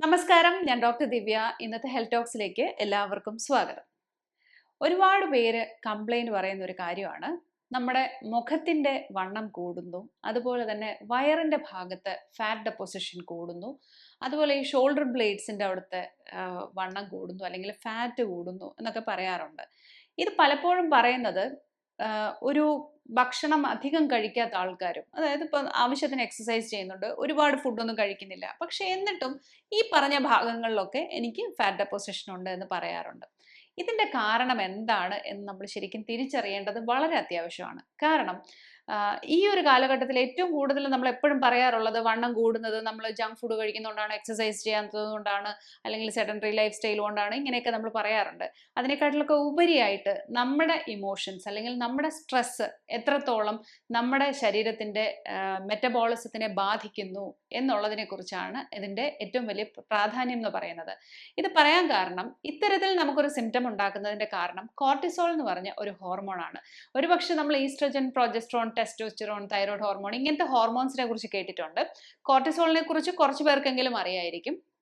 നമസ്കാരം ഞാൻ ഡോക്ടർ ദിവ്യ. ഇന്നത്തെ ഹെൽത്ത് ടോക്സിലേക്ക് എല്ലാവർക്കും സ്വാഗതം. ഒരുപാട് പേര് കംപ്ലൈന്റ് പറയുന്ന ഒരു കാര്യമാണ്. നമ്മുടെ മുഖത്തിന്റെ വണ്ണം കൂടുന്നു അതുപോലെ തന്നെ വയറിന്റെ ഭാഗത്ത് ഫാറ്റ് ഡെപ്പോസിഷൻ കൂടുന്നു അതുപോലെ ഈ ഷോൾഡർ ബ്ലേഡ്സിന്റെ അവിടുത്തെ വണ്ണം കൂടുന്നു അല്ലെങ്കിൽ ഫാറ്റ് കൂടുന്നു എന്നൊക്കെ പറയാറുണ്ട്. ഇത് പലപ്പോഴും പറയുന്നത് ഒരു ഭക്ഷണം അധികം കഴിക്കാത്ത ആൾക്കാരും അതായത് ഇപ്പം ആവശ്യത്തിന് എക്സസൈസ് ചെയ്യുന്നുണ്ട് ഒരുപാട് ഫുഡൊന്നും കഴിക്കുന്നില്ല. പക്ഷെ എന്നിട്ടും ഈ പറഞ്ഞ ഭാഗങ്ങളിലൊക്കെ എനിക്ക് ഫാറ്റ് ഡെപ്പോസിഷൻ ഉണ്ട് എന്ന് പറയാറുണ്ട്. ഇതിന്റെ കാരണം എന്താണ് എന്ന് നമ്മൾ ശരിക്കും തിരിച്ചറിയേണ്ടത് വളരെ അത്യാവശ്യമാണ്. കാരണം ഈ ഒരു കാലഘട്ടത്തിൽ ഏറ്റവും കൂടുതൽ നമ്മൾ എപ്പോഴും പറയാറുള്ളത് വണ്ണം കൂടുന്നത് നമ്മൾ ജങ്ക് ഫുഡ് കഴിക്കുന്നതുകൊണ്ടാണ് എക്സസൈസ് ചെയ്യാത്തതുകൊണ്ടാണ് അല്ലെങ്കിൽ സെഡന്ററി ലൈഫ് സ്റ്റൈൽ കൊണ്ടാണ് ഇങ്ങനെയൊക്കെ നമ്മൾ പറയാറുണ്ട്. അതിനെക്കാട്ടിലൊക്കെ ഉപരിയായിട്ട് നമ്മുടെ ഇമോഷൻസ് അല്ലെങ്കിൽ നമ്മുടെ സ്ട്രെസ് എത്രത്തോളം നമ്മുടെ ശരീരത്തിന്റെ മെറ്റബോളിസത്തിനെ ബാധിക്കുന്നു എന്നുള്ളതിനെ കുറിച്ചാണ് ഇതിന്റെ ഏറ്റവും വലിയ പ്രാധാന്യം എന്ന് പറയുന്നത്. ഇത് പറയാൻ കാരണം ഇത്തരത്തിൽ നമുക്കൊരു സിംറ്റം ഉണ്ടാക്കുന്നതിന്റെ കാരണം കോർട്ടിസോൾ എന്ന് പറഞ്ഞ ഒരു ഹോർമോണാണ് ഒരുപക്ഷെ നമ്മൾ oestrogen progesterone testosterone thyroid hormone ഇങ്ങനത്തെ ഹോർമോൺസിനെ കുറിച്ച് കേട്ടിട്ടുണ്ട്. കോർട്ടിസോളിനെ കുറിച്ച് കുറച്ച് പേർക്കെങ്കിലും അറിയായിരിക്കും.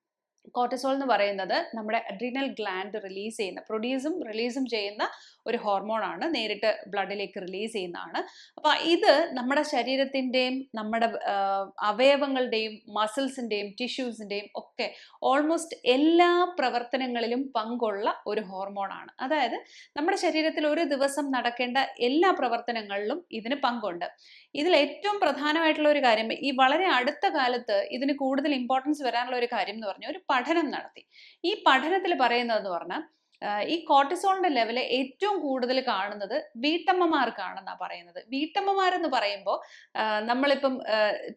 കോർട്ടിസോൾ എന്ന് പറയുന്നത് നമ്മുടെ അഡ്രീനൽ ഗ്ലാൻഡ് റിലീസ് ചെയ്യുന്ന പ്രൊഡ്യൂസും റിലീസും ചെയ്യുന്ന ഒരു ഹോർമോണാണ് നേരിട്ട് ബ്ലഡിലേക്ക് റിലീസ് ചെയ്യുന്നതാണ്. അപ്പോൾ ഇത് നമ്മുടെ ശരീരത്തിന്റെയും നമ്മുടെ അവയവങ്ങളുടെയും മസിൽസിന്റെയും ടിഷ്യൂസിന്റെയും ഒക്കെ ഓൾമോസ്റ്റ് എല്ലാ പ്രവർത്തനങ്ങളിലും പങ്കുള്ള ഒരു ഹോർമോണാണ് അതായത് നമ്മുടെ ശരീരത്തിൽ ഒരു ദിവസം നടക്കേണ്ട എല്ലാ പ്രവർത്തനങ്ങളിലും ഇതിന് പങ്കുണ്ട്. ഇതിൽ ഏറ്റവും പ്രധാനമായിട്ടുള്ള ഒരു കാര്യം ഈ വളരെ അടുത്ത കാലത്ത് ഇതിന് കൂടുതൽ ഇമ്പോർട്ടൻസ് വരാനുള്ള ഒരു കാര്യം എന്ന് പറഞ്ഞാൽ ഒരു പഠനം നടത്തി. ഈ പഠനത്തിൽ പറയുന്നതെന്ന് പറഞ്ഞാൽ ഈ കോർട്ടിസോളിന്റെ ലെവൽ ഏറ്റവും കൂടുതൽ കാണുന്നത് വീട്ടമ്മമാർക്കാണെന്നാണ് പറയുന്നത്. വീട്ടമ്മമാരെന്ന് പറയുമ്പോൾ നമ്മളിപ്പം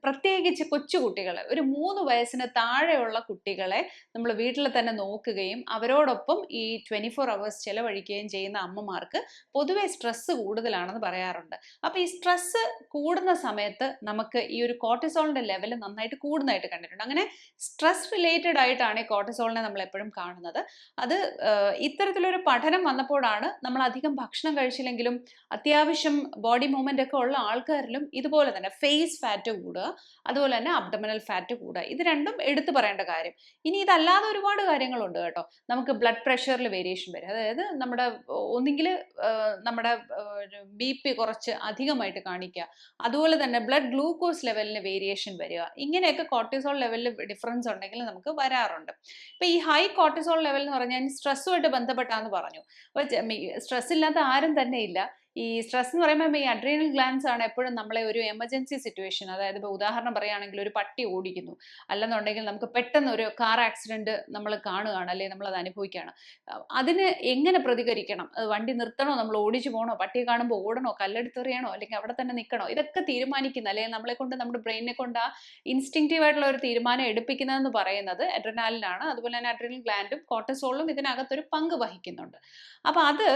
പ്രത്യേകിച്ച് കൊച്ചുകുട്ടികളെ ഒരു മൂന്ന് വയസ്സിന് താഴെയുള്ള കുട്ടികളെ നമ്മൾ വീട്ടിൽ തന്നെ നോക്കുകയും അവരോടൊപ്പം ഈ ട്വന്റി ഫോർ അവേഴ്സ് ചിലവഴിക്കുകയും ചെയ്യുന്ന അമ്മമാർക്ക് പൊതുവെ സ്ട്രെസ്സ് കൂടുതലാണെന്ന് പറയാറുണ്ട്. അപ്പോൾ ഈ സ്ട്രെസ്സ് കൂടുന്ന സമയത്ത് നമുക്ക് ഈ ഒരു കോർട്ടിസോളിന്റെ ലെവൽ നന്നായിട്ട് കൂടുന്നതായിട്ട് കണ്ടിട്ടുണ്ട്. അങ്ങനെ സ്ട്രെസ് റിലേറ്റഡ് ആയിട്ടാണ് ഈ കോർട്ടിസോളിനെ നമ്മൾ എപ്പോഴും കാണുന്നത്. അത് ഇത്തരത്തിലൊരു പഠനം വന്നപ്പോഴാണ് നമ്മൾ അധികം ഭക്ഷണം കഴിച്ചില്ലെങ്കിലും അത്യാവശ്യം ബോഡി മൂവ്മെന്റ് ഒക്കെ ഉള്ള ആൾക്കാരിലും ഇതുപോലെ തന്നെ ഫേസ് ഫാറ്റ് കൂടുക അതുപോലെ തന്നെ അബ്ഡമിനൽ ഫാറ്റ് കൂടുക ഇത് രണ്ടും എടുത്തു പറയേണ്ട കാര്യം. ഇനി ഇതല്ലാതെ ഒരുപാട് കാര്യങ്ങളുണ്ട് കേട്ടോ. നമുക്ക് ബ്ലഡ് പ്രഷറിൽ വേരിയേഷൻ വരും. അതായത് നമ്മുടെ ഒന്നുകിൽ നമ്മുടെ ബി പി കുറച്ച് അധികമായിട്ട് കാണിക്കുക. അതുപോലെ തന്നെ ബ്ലഡ് ഗ്ലൂക്കോസ് ലെവലിന് വേരിയേഷൻ വരിക. ഇങ്ങനെയൊക്കെ കോർട്ടിസോൾ ലെവലിൽ ഡിഫറൻസ് ഉണ്ടെങ്കിൽ നമുക്ക് വരാറുണ്ട്. ഇപ്പൊ ഈ ഹൈ കോർട്ടിസോൾ ലെവൽ എന്ന് പറഞ്ഞാൽ സ്ട്രെസ്സുമായിട്ട് ബന്ധപ്പെട്ടാന്ന് പറഞ്ഞു. അപ്പോൾ സ്ട്രെസ് ഇല്ലാത്ത ആരും തന്നെ ഇല്ല ഈ സ്ട്രെസ് എന്ന് പറയുമ്പോൾ ഈ അഡ്രീനൽ ഗ്ലാൻസ് ആണ് എപ്പോഴും നമ്മളെ ഒരു എമർജൻസി സിറ്റുവേഷൻ അതായത് ഇപ്പോൾ ഉദാഹരണം പറയുകയാണെങ്കിൽ ഒരു പട്ടി ഓടിക്കുന്നു. അല്ലെന്നുണ്ടെങ്കിൽ നമുക്ക് പെട്ടെന്ന് ഒരു കാർ ആക്സിഡന്റ് നമ്മൾ കാണുകയാണ് അല്ലെങ്കിൽ നമ്മൾ അത് അനുഭവിക്കുകയാണ്. അതിന് എങ്ങനെ പ്രതികരിക്കണം? വണ്ടി നിർത്തണോ? നമ്മൾ ഓടിച്ചു പോകണോ പട്ടിയെ കാണുമ്പോൾ ഓടണോ? കല്ലെടുത്തെറിയണോ? അല്ലെങ്കിൽ അവിടെ തന്നെ നിൽക്കണോ? ഇതൊക്കെ തീരുമാനിക്കുന്ന അല്ലെങ്കിൽ നമ്മളെ കൊണ്ട് നമ്മുടെ ബ്രെയിനിനെ കൊണ്ട് ആ ഇൻസ്റ്റിങ്റ്റീവ് ആയിട്ടുള്ള ഒരു തീരുമാനം എടുപ്പിക്കുന്നതെന്ന് പറയുന്നത് അഡ്രനാലിനാണ് അതുപോലെ തന്നെ അഡ്രിനൽ ഗ്ലാൻഡും കോട്ടസോളും ഇതിനകത്തൊരു പങ്ക് വഹിക്കുന്നുണ്ട്. അപ്പോൾ അത്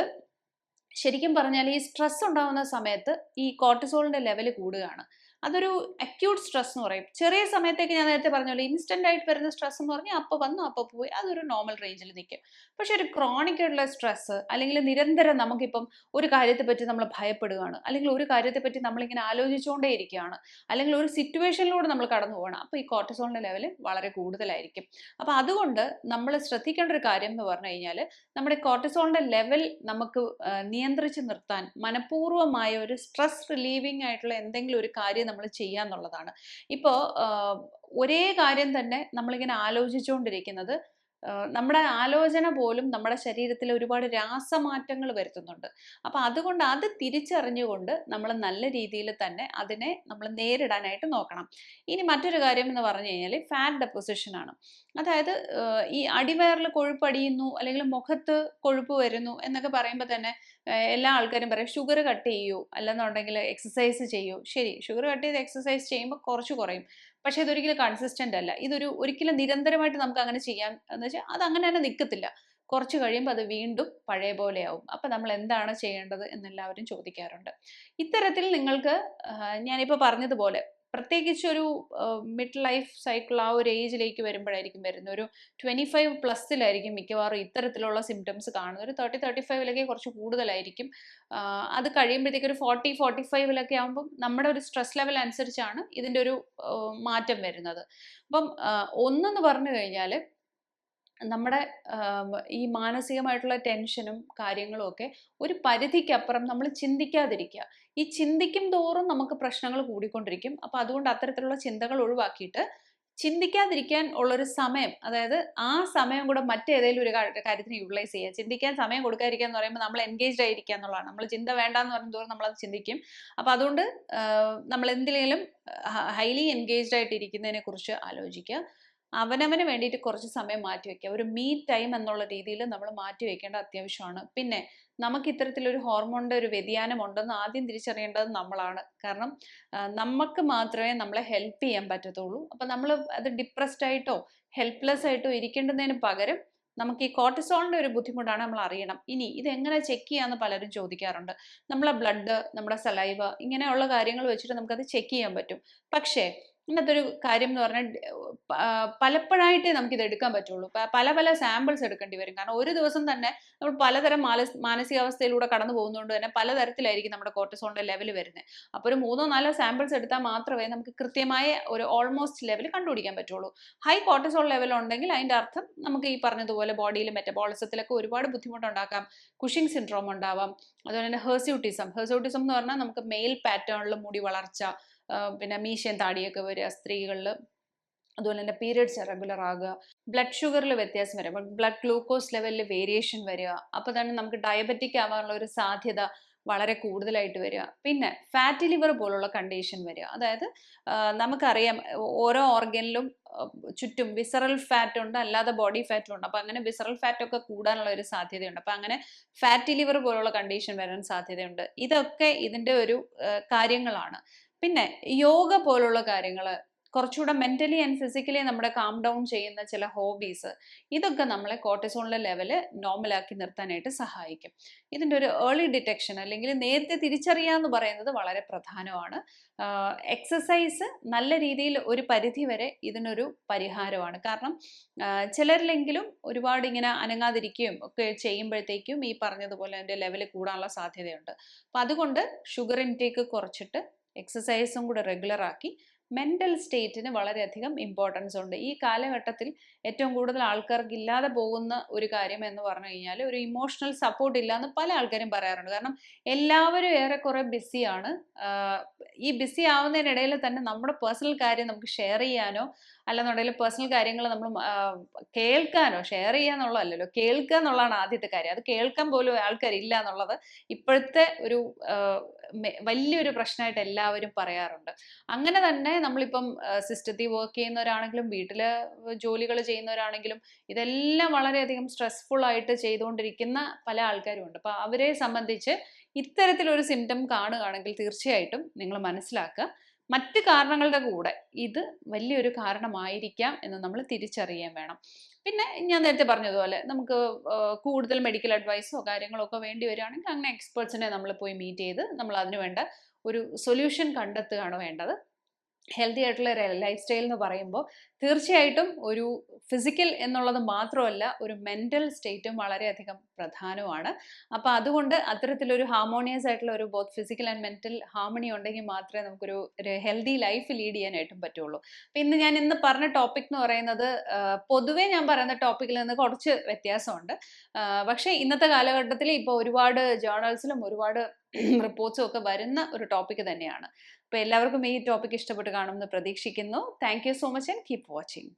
ശരിക്കും പറഞ്ഞാൽ ഈ സ്ട്രെസ് ഉണ്ടാകുന്ന സമയത്ത് ഈ കോർട്ടിസോളിന്റെ ലെവൽ കൂടുകയാണ്. അതൊരു അക്യൂട്ട് സ്ട്രെസ് എന്ന് പറയും. ചെറിയ സമയത്തേക്ക് ഞാൻ നേരത്തെ പറഞ്ഞല്ലോ ഇൻസ്റ്റന്റ് ആയിട്ട് വരുന്ന സ്ട്രെസ് എന്ന് പറഞ്ഞാൽ അപ്പോൾ വന്നു അപ്പോൾ പോയി. അതൊരു നോർമൽ റേഞ്ചിൽ നിൽക്കും പക്ഷെ ഒരു ക്രോണിക് ആയിട്ടുള്ള സ്ട്രെസ് അല്ലെങ്കിൽ നിരന്തരം നമുക്കിപ്പം ഒരു കാര്യത്തെ പറ്റി നമ്മൾ ഭയപ്പെടുകയാണ് അല്ലെങ്കിൽ ഒരു കാര്യത്തെ പറ്റി നമ്മളിങ്ങനെ ആലോചിച്ചുകൊണ്ടേ ഇരിക്കുകയാണ് അല്ലെങ്കിൽ ഒരു സിറ്റുവേഷനിലൂടെ നമ്മൾ കടന്നു പോകണം അപ്പോൾ ഈ കോർട്ടിസോളിന്റെ ലെവൽ വളരെ കൂടുതലായിരിക്കും. അപ്പോൾ അതുകൊണ്ട് നമ്മൾ ശ്രദ്ധിക്കേണ്ട ഒരു കാര്യം എന്ന് പറഞ്ഞു കഴിഞ്ഞാൽ നമ്മുടെ കോർട്ടിസോളിന്റെ ലെവൽ നമുക്ക് നിയന്ത്രിച്ച് നിർത്താൻ മനഃപൂർവമായ ഒരു സ്ട്രെസ് റിലീവിംഗ് ആയിട്ടുള്ള എന്തെങ്കിലും ഒരു കാര്യം നമ്മൾ ചെയ്യുക എന്നുള്ളതാണ് ഇപ്പോൾ ഒരേ കാര്യം തന്നെ നമ്മളിങ്ങനെ ആലോചിച്ചുകൊണ്ടിരിക്കുന്നത് നമ്മുടെ ആലോചന പോലും നമ്മുടെ ശരീരത്തിൽ ഒരുപാട് രാസമാറ്റങ്ങൾ വരുത്തുന്നുണ്ട്. അപ്പോൾ അതുകൊണ്ട് അത് തിരിച്ചറിഞ്ഞുകൊണ്ട് നമ്മൾ നല്ല രീതിയിൽ തന്നെ അതിനെ നമ്മൾ നേരിടാനായിട്ട് നോക്കണം. ഇനി മറ്റൊരു കാര്യം എന്ന് പറഞ്ഞു കഴിഞ്ഞാൽ ഫാറ്റ് ഡെപ്പോസിഷൻ ആണ്. അതായത് ഈ അടിവയറിൽ കൊഴുപ്പ് അടിയുന്നു അല്ലെങ്കിൽ മുഖത്ത് കൊഴുപ്പ് വരുന്നു എന്നൊക്കെ പറയുമ്പോൾ തന്നെ എല്ലാ ആൾക്കാരും പറയും ഷുഗർ കട്ട് ചെയ്യൂ അല്ലെന്നുണ്ടെങ്കിൽ എക്സസൈസ് ചെയ്യൂ ശരി ഷുഗർ കട്ട് ചെയ്ത് എക്സസൈസ് ചെയ്യുമ്പോൾ കുറച്ച് കുറയും. പക്ഷേ ഇതൊരിക്കലും കൺസിസ്റ്റന്റ് അല്ല. ഇതൊരു ഒരിക്കലും നിരന്തരമായിട്ട് നമുക്ക് അങ്ങനെ ചെയ്യാൻ എന്ന് വെച്ചാൽ അത് അങ്ങനെ തന്നെ നിൽക്കത്തില്ല കുറച്ച് കഴിയുമ്പോൾ അത് വീണ്ടും പഴയ പോലെയാവും അപ്പം നമ്മൾ എന്താണ് ചെയ്യേണ്ടത് എന്നെല്ലാവരും ചോദിക്കാറുണ്ട്. ഇത്തരത്തിൽ നിങ്ങൾക്ക് ഞാനിപ്പോൾ പറഞ്ഞതുപോലെ പ്രത്യേകിച്ച് ഒരു മിഡ് ലൈഫ് സൈക്കിൾ ആ ഒരു ഏജിലേക്ക് വരുമ്പോഴായിരിക്കും വരുന്നത്. ഒരു ട്വന്റി ഫൈവ് പ്ലസ്സിലായിരിക്കും മിക്കവാറും ഇത്തരത്തിലുള്ള സിംറ്റംസ് കാണുന്നത്. ഒരു തേർട്ടി തേർട്ടി ഫൈവിലൊക്കെ കുറച്ച് കൂടുതലായിരിക്കും. അത് കഴിയുമ്പോഴത്തേക്ക് ഒരു ഫോർട്ടി ഫോർട്ടി ഫൈവിലൊക്കെ ആകുമ്പം നമ്മുടെ ഒരു സ്ട്രെസ് ലെവൽ അനുസരിച്ചാണ് ഇതിന്റെ ഒരു മാറ്റം വരുന്നത്. അപ്പം ഒന്നെന്ന് പറഞ്ഞു കഴിഞ്ഞാൽ നമ്മുടെ ഈ മാനസികമായിട്ടുള്ള ടെൻഷനും കാര്യങ്ങളും ഒക്കെ ഒരു പരിധിക്കപ്പുറം നമ്മൾ ചിന്തിക്കാതിരിക്കുക. ഈ ചിന്തിക്കും തോറും നമുക്ക് പ്രശ്നങ്ങൾ കൂടിക്കൊണ്ടിരിക്കും. അപ്പോൾ അതുകൊണ്ട് അത്തരത്തിലുള്ള ചിന്തകൾ ഒഴിവാക്കിയിട്ട് ചിന്തിക്കാതിരിക്കാൻ ഉള്ളൊരു സമയം അതായത് ആ സമയം കൂടെ മറ്റേതെങ്കിലും ഒരു കാര്യത്തിന് യൂട്ടിലൈസ് ചെയ്യുക. ചിന്തിക്കാൻ സമയം കൊടുക്കാതിരിക്കുക എന്ന് പറയുമ്പോൾ നമ്മൾ എൻഗേജ്ഡ് ആയിരിക്കുക എന്നുള്ളതാണ്. നമ്മൾ ചിന്ത വേണ്ടാന്ന് പറയുന്നതോറും നമ്മളത് ചിന്തിക്കും. അപ്പോൾ അതുകൊണ്ട് നമ്മൾ എന്തിലേലും ഹൈലി എൻഗേജ്ഡ് ആയിട്ട് ഇരിക്കുന്നതിനെ കുറിച്ച് ആലോചിക്കുക. അവനവന് വേണ്ടിയിട്ട് കുറച്ച് സമയം മാറ്റി വെക്കുക. ഒരു മീ ടൈം എന്നുള്ള രീതിയിൽ നമ്മൾ മാറ്റി വെക്കേണ്ട അത്യാവശ്യമാണ്. പിന്നെ നമുക്ക് ഇത്തരത്തിലൊരു ഹോർമോണിന്റെ ഒരു വ്യതിയാനം ഉണ്ടെന്ന് ആദ്യം തിരിച്ചറിയേണ്ടത് നമ്മളാണ്. കാരണം നമുക്ക് മാത്രമേ നമ്മളെ ഹെൽപ്പ് ചെയ്യാൻ പറ്റത്തുള്ളൂ. അപ്പം നമ്മൾ അത് ഡിപ്രസ്ഡ് ആയിട്ടോ ഹെൽപ്ലെസ് ആയിട്ടോ ഇരിക്കേണ്ടതിന് പകരം നമുക്ക് ഈ കോർട്ടിസോളിന്റെ ഒരു ബുദ്ധിമുട്ടാണ് നമ്മൾ അറിയണം. ഇനി ഇതെങ്ങനെ ചെക്ക് ചെയ്യാമെന്ന് പലരും ചോദിക്കാറുണ്ട്. നമ്മളെ ബ്ലഡ് നമ്മുടെ സലൈവ ഇങ്ങനെയുള്ള കാര്യങ്ങൾ വെച്ചിട്ട് നമുക്കത് ചെക്ക് ചെയ്യാൻ പറ്റും. പക്ഷേ ഇന്നത്തെ ഒരു കാര്യം എന്ന് പറഞ്ഞാൽ പലപ്പോഴായിട്ടേ നമുക്ക് ഇത് എടുക്കാൻ പറ്റുള്ളൂ. പല പല സാമ്പിൾസ് എടുക്കേണ്ടി വരും. കാരണം ഒരു ദിവസം തന്നെ നമ്മൾ പലതരം മാനസ് മാനസികാവസ്ഥയിലൂടെ കടന്നു പോകുന്നതുകൊണ്ട് തന്നെ പലതരത്തിലായിരിക്കും നമ്മുടെ കോർട്ടസോണിന്റെ ലെവൽ വരുന്നത് അപ്പോൾ ഒരു മൂന്നോ നാലോ സാമ്പിൾസ് എടുത്താൽ മാത്രമേ നമുക്ക് കൃത്യമായ ഒരു ഓൾമോസ്റ്റ് ലെവൽ കണ്ടുപിടിക്കാൻ പറ്റുള്ളൂ. ഹൈ കോർട്ടിസോൾ ലെവൽ ഉണ്ടെങ്കിൽ അതിന്റെ അർത്ഥം നമുക്ക് ഈ പറഞ്ഞതുപോലെ ബോഡിയിൽ മെറ്റബോളിസത്തിലൊക്കെ ഒരുപാട് ബുദ്ധിമുട്ടുണ്ടാക്കാം. കുഷിംഗ് സിൻഡ്രോം ഉണ്ടാവാം. അതുപോലെ തന്നെ ഹേഴ്സ്യൂട്ടിസം ഹേഴ്സ്യൂട്ടിസം എന്ന് പറഞ്ഞാൽ നമുക്ക് മെയിൽ പാറ്റേണിൽ മുടി വളർച്ച പിന്നെ മീശയും താടിയൊക്കെ വരിക സ്ത്രീകളിൽ. അതുപോലെ തന്നെ പീരിയഡ്സ് റെഗുലർ ആകുക. ബ്ലഡ് ഷുഗറിൽ വ്യത്യാസം വരിക. ബ്ലഡ് ഗ്ലൂക്കോസ് ലെവലിൽ വേരിയേഷൻ വരിക. അപ്പോൾ തന്നെ നമുക്ക് ഡയബറ്റിക് ആവാനുള്ള ഒരു സാധ്യത വളരെ കൂടുതലായിട്ട് വരിക. പിന്നെ ഫാറ്റി ലിവർ പോലുള്ള കണ്ടീഷൻ വരിക. അതായത് നമുക്കറിയാം ഓരോ ഓർഗനിലും ചുറ്റും വിസറൽ ഫാറ്റ് ഉണ്ട് അല്ലാതെ ബോഡി ഫാറ്റും ഉണ്ട്. അപ്പോൾ അങ്ങനെ വിസറൽ ഫാറ്റ് ഒക്കെ കൂടാനുള്ള ഒരു സാധ്യതയുണ്ട്. അപ്പോൾ അങ്ങനെ ഫാറ്റി ലിവർ പോലുള്ള കണ്ടീഷൻ വരാൻ സാധ്യതയുണ്ട്. ഇതൊക്കെ ഇതിന്റെ ഒരു കാര്യങ്ങളാണ്. പിന്നെ യോഗ പോലുള്ള കാര്യങ്ങൾ കുറച്ചുകൂടെ മെന്റലി ആൻഡ് ഫിസിക്കലി നമ്മുടെ കാം ഡൗൺ ചെയ്യുന്ന ചില ഹോബീസ് ഇതൊക്കെ നമ്മളെ കോർട്ടിസോണിലെ ലെവൽ നോർമലാക്കി നിർത്താനായിട്ട് സഹായിക്കും. ഇതിന്റെ ഒരു ഏർലി ഡിറ്റക്ഷൻ അല്ലെങ്കിൽ നേരത്തെ തിരിച്ചറിയുക എന്ന് പറയുന്നത് വളരെ പ്രധാനമാണ്. എക്സസൈസ് നല്ല രീതിയിൽ ഒരു പരിധി വരെ ഇതിനൊരു പരിഹാരമാണ്. കാരണം ചിലരിലെങ്കിലും ഒരുപാട് ഇങ്ങനെ അനങ്ങാതിരിക്കുകയും ഒക്കെ ചെയ്യുമ്പോഴത്തേക്കും ഈ പറഞ്ഞതുപോലെ അതിന്റെ ലെവൽ കൂടാനുള്ള സാധ്യതയുണ്ട്. അപ്പം അതുകൊണ്ട് ഷുഗർ ഇൻടേക്ക് കുറച്ചിട്ട് എക്സസൈസും കൂടെ റെഗുലർ ആക്കി. മെന്റൽ സ്റ്റേറ്റിന് വളരെയധികം ഇമ്പോർട്ടൻസ് ഉണ്ട്. ഈ കാലഘട്ടത്തിൽ ഏറ്റവും കൂടുതൽ ആൾക്കാർക്ക് ഇല്ലാതെ പോകുന്ന ഒരു കാര്യം എന്ന് പറഞ്ഞു കഴിഞ്ഞാൽ ഒരു ഇമോഷണൽ സപ്പോർട്ട് ഇല്ലയെന്ന് പല ആൾക്കാരും പറയാറുണ്ട്. കാരണം എല്ലാവരും ഏറെക്കുറെ ബിസിയാണ് ഈ ബിസി ആവുന്നതിനിടയിൽ തന്നെ നമ്മുടെ പേഴ്സണൽ കാര്യം നമുക്ക് ഷെയർ ചെയ്യാനോ അല്ലെന്നുണ്ടെങ്കിൽ പേഴ്സണൽ കാര്യങ്ങൾ നമ്മൾ കേൾക്കാനോ ഷെയർ ചെയ്യാന്നുള്ളതല്ലല്ലോ. കേൾക്കുക എന്നുള്ളതാണ് ആദ്യത്തെ കാര്യം. അത് കേൾക്കാൻ പോലും ആൾക്കാരില്ല എന്നുള്ളത് ഇപ്പോഴത്തെ ഒരു വലിയൊരു പ്രശ്നമായിട്ട് എല്ലാവരും പറയാറുണ്ട്. അങ്ങനെ തന്നെ നമ്മളിപ്പം സിസ്റ്റത്തിൽ വർക്ക് ചെയ്യുന്നവരാണെങ്കിലും വീട്ടിൽ ജോലികൾ ചെയ്യുന്നവരാണെങ്കിലും ഇതെല്ലാം വളരെയധികം സ്ട്രെസ്ഫുൾ ആയിട്ട് ചെയ്തുകൊണ്ടിരിക്കുന്ന പല ആൾക്കാരും ഉണ്ട്. അപ്പോൾ അവരെ സംബന്ധിച്ച് ഇത്തരത്തിലൊരു സിംറ്റം കാണുകയാണെങ്കിൽ തീർച്ചയായിട്ടും നിങ്ങൾ മനസ്സിലാക്കുക. മറ്റ് കാരണങ്ങളുടെ കൂടെ ഇത് വലിയൊരു കാരണമായിരിക്കാം എന്ന് നമ്മൾ തിരിച്ചറിയാൻ വേണം. പിന്നെ ഞാൻ നേരത്തെ പറഞ്ഞതുപോലെ നമുക്ക് കൂടുതൽ മെഡിക്കൽ അഡ്വൈസോ കാര്യങ്ങളോ ഒക്കെ വേണ്ടി വരികയാണെങ്കിൽ അങ്ങനെ എക്സ്പേർട്സിനെ നമ്മൾ പോയി മീറ്റ് ചെയ്ത് നമ്മൾ അതിന് വേണ്ട ഒരു സൊല്യൂഷൻ കണ്ടെത്തുകയാണ് വേണ്ടത്. ഹെൽത്തി ആയിട്ടുള്ള ലൈഫ് സ്റ്റൈൽ എന്ന് പറയുമ്പോൾ തീർച്ചയായിട്ടും ഒരു ഫിസിക്കൽ എന്നുള്ളത് മാത്രമല്ല ഒരു മെന്റൽ സ്റ്റേറ്റും വളരെയധികം പ്രധാനമാണ്. അപ്പോൾ അതുകൊണ്ട് അത്തരത്തിലൊരു ഹാർമോണിയസ് ആയിട്ടുള്ള ഒരു both physical and mental harmony ഉണ്ടെങ്കിൽ മാത്രമേ നമുക്കൊരു ഒരു ഹെൽത്തി ലൈഫ് ലീഡ് ചെയ്യാനായിട്ടും പറ്റുള്ളൂ. അപ്പോൾ ഇന്ന് ഞാൻ ഇന്ന് പറഞ്ഞ ടോപ്പിക് എന്ന് പറയുന്നത് പൊതുവേ ഞാൻ പറയുന്ന ടോപ്പിക്കിൽ നിന്ന് കുറച്ച് വ്യത്യാസമുണ്ട്. പക്ഷേ ഇന്നത്തെ കാലഘട്ടത്തിൽ ഇപ്പോൾ ഒരുപാട് ജേർണൽസിലും ഒരുപാട് റിപ്പോർട്ട്സും ഒക്കെ വരുന്ന ഒരു ടോപ്പിക് തന്നെയാണ്. അപ്പോൾ എല്ലാവർക്കും ഈ ടോപ്പിക് ഇഷ്ടപ്പെട്ട് കാണുമെന്ന് പ്രതീക്ഷിക്കുന്നു. Thank you so much and keep watching.